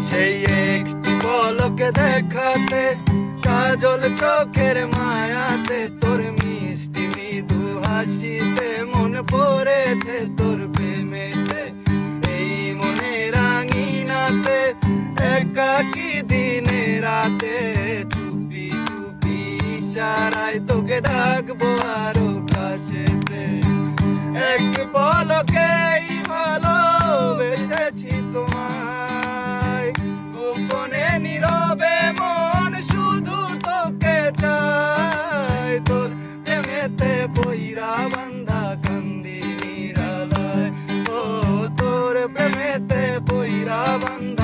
সেই একটি পলকে দেখাতে, কাজল চোখের মায়াতে, তোর মিষ্টি মৃদু হাসিতে মন পড়েছে, তোর প্রেমেতে, এই মনে রাঙিনাতে, একাকি দিনে রাতে, চুপি চুপি ইশারায় তোকে ডাকবো আরও irá a bandar.